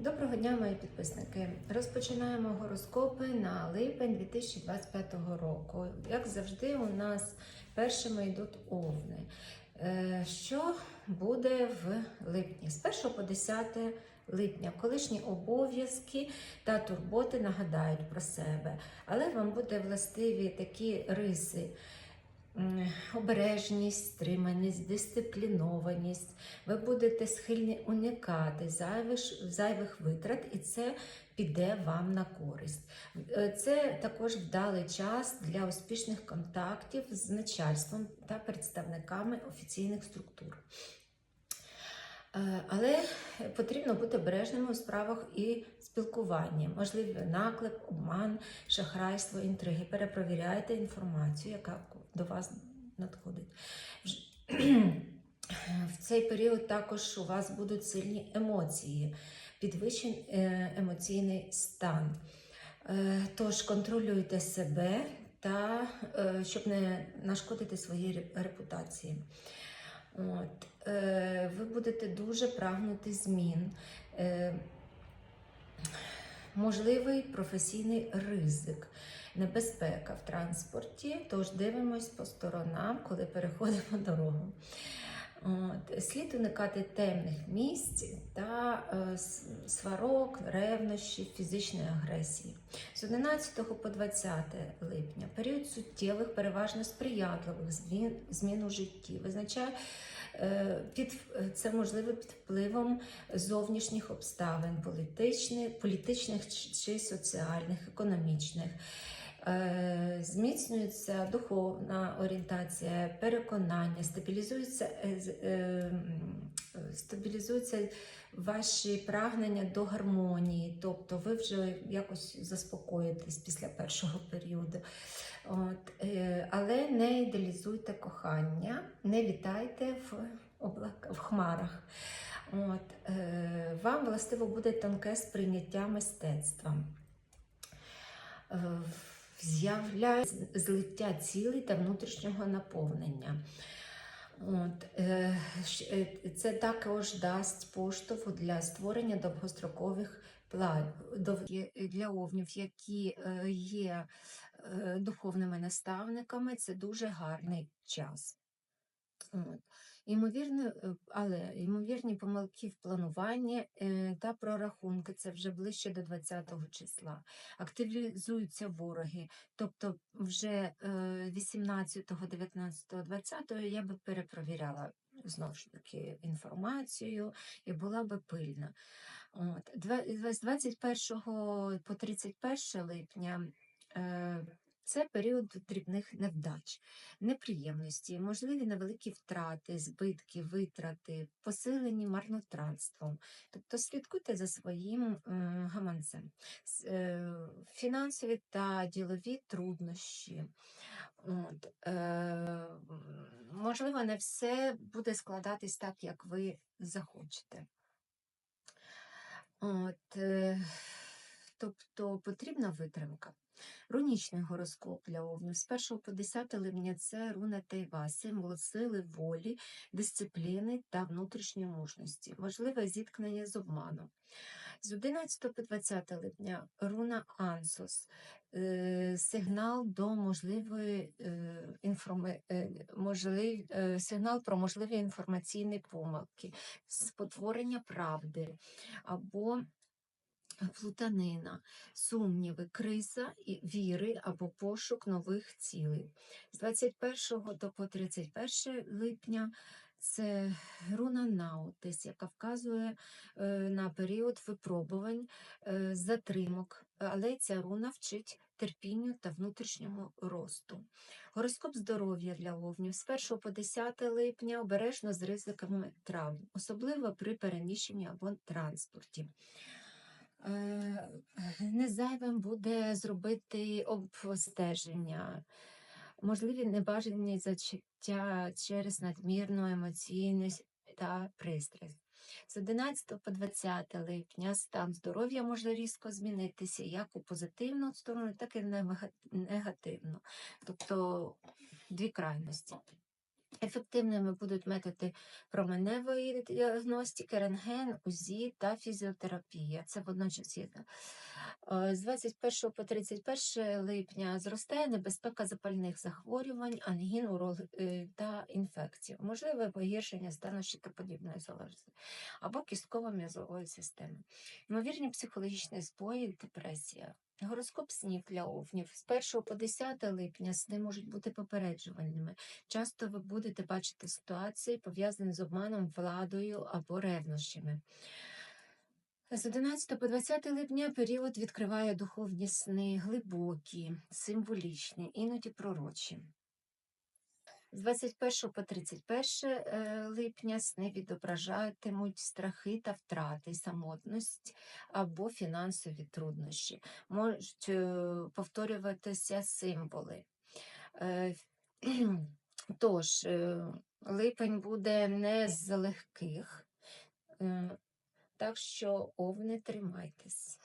Доброго дня, мої підписники. Розпочинаємо гороскопи на липень 2025 року. Як завжди, у нас першими йдуть овни. Е, Що буде в липні? З 1 по 10 липня колишні обов'язки та турботи нагадають про себе, але вам буде властиві такі риси. Обережність, стриманість, дисциплінованість, ви будете схильні уникати зайвих, зайвих витрат, і це піде вам на користь. Е, Це також вдалий час для успішних контактів з начальством та представниками офіційних структур. Е, Але потрібно бути обережними у справах і спілкуванні. Можливий наклеп, обман, шахрайство, інтриги. Перепровіряйте інформацію, яка до вас надходить. В цей період також у вас будуть сильні емоції, підвищений е, емоційний стан. Е, Тож контролюйте себе та е, щоб не нашкодити своїй репутації. От. Ви будете дуже прагнути змін. Можливий професійний ризик, небезпека в транспорті, тож дивимось по сторонам, коли переходимо дорогу. От. Слід уникати темних місць та е, сварок, ревнощів, фізичної агресії. З 11 по 20 липня період суттєвих, переважно сприятливих змін, змін у житті. Визначає е, під, це можливо під впливом зовнішніх обставин, політичних, політичних чи- соціальних, економічних. Е, Зміцнюється духовна орієнтація, переконання, стабілізується, е, е, стабілізуються ваші прагнення до гармонії, тобто ви вже якось заспокоїтесь після першого періоду. От, але не ідеалізуйте кохання, не літайте в, облак, в хмарах. От, вам властиво буде тонке сприйняття мистецтва. Е, З'являється злиття цілей та внутрішнього наповнення. От, е, е, це також дасть поштовху для створення довгострокових планів для овнів, які е, є е, духовними наставниками. Це дуже гарний час. От. Ймовірно, е, але ймовірні помилки в плануванні е, та прорахунки це вже ближче до 20-го числа. Активізуються вороги, тобто вже е, 18-го, 19-го, 20-го я би перепровіряла знову ж таки інформацію і була би пильна. От. З 21 по 31 липня е, це період дрібних невдач, неприємності, можливі невеликі втрати, збитки, витрати, посилені марнотратством. Тобто слідкуйте за своїм гаманцем. Е, Фінансові та ділові труднощі. От, е, можливо, не все буде складатись так, як ви захочете. От, е, тобто потрібна витримка. Рунічний гороскоп для овнів з 1 по 10 липня це руна Тайва, символ сили, волі, дисципліни та внутрішньої мужності. Можливе зіткнення з обманом. З 11 по 20 липня руна Ансос, е, сигнал до можливої е, інформи, е, можлив, сигнал про можливі інформаційні помилки, спотворення правди або плутанина, сумніви, криза віри або пошук нових цілей. З 21 до по 31 липня це руна Наутис, яка вказує е, на період випробувань, е, затримок, але ця руна вчить терпінню та внутрішньому росту. Гороскоп здоров'я для овнів з 1 по 10 липня обережно з ризиками травм, особливо при переміщенні або транспорті. Е, Незайвим буде зробити обстеження, можливі небажані зачуття через надмірну емоційність та пристрасть. З 11 по 20 липня стан здоров'я може різко змінитися як у позитивну сторону, так і в негативну. Тобто дві крайності. Ефективними будуть методи променевої діагностики, рентген, УЗІ та фізіотерапія. Це водночас є. Е, З 21 по 31 липня зростає небезпека запальних захворювань, ангін урол- е, та інфекцій, можливе погіршення стану щитоподібної залежності або кістково-м'язової системи, ймовірні психологічні збої, депресія. Гороскоп снів для овнів з 1 по 10 липня сни можуть бути попереджувальними. Часто ви будете бачити ситуації, пов'язані з обманом, владою або ревнощами. З 11 по 20 липня період відкриває духовні сни, глибокі, символічні, іноді пророчі. З 21 по 31 е, липня сни відображатимуть страхи та втрати, самотність або фінансові труднощі. Можуть е, повторюватися символи. Е, Тож, е, липень буде не з легких, так що овни тримайтесь.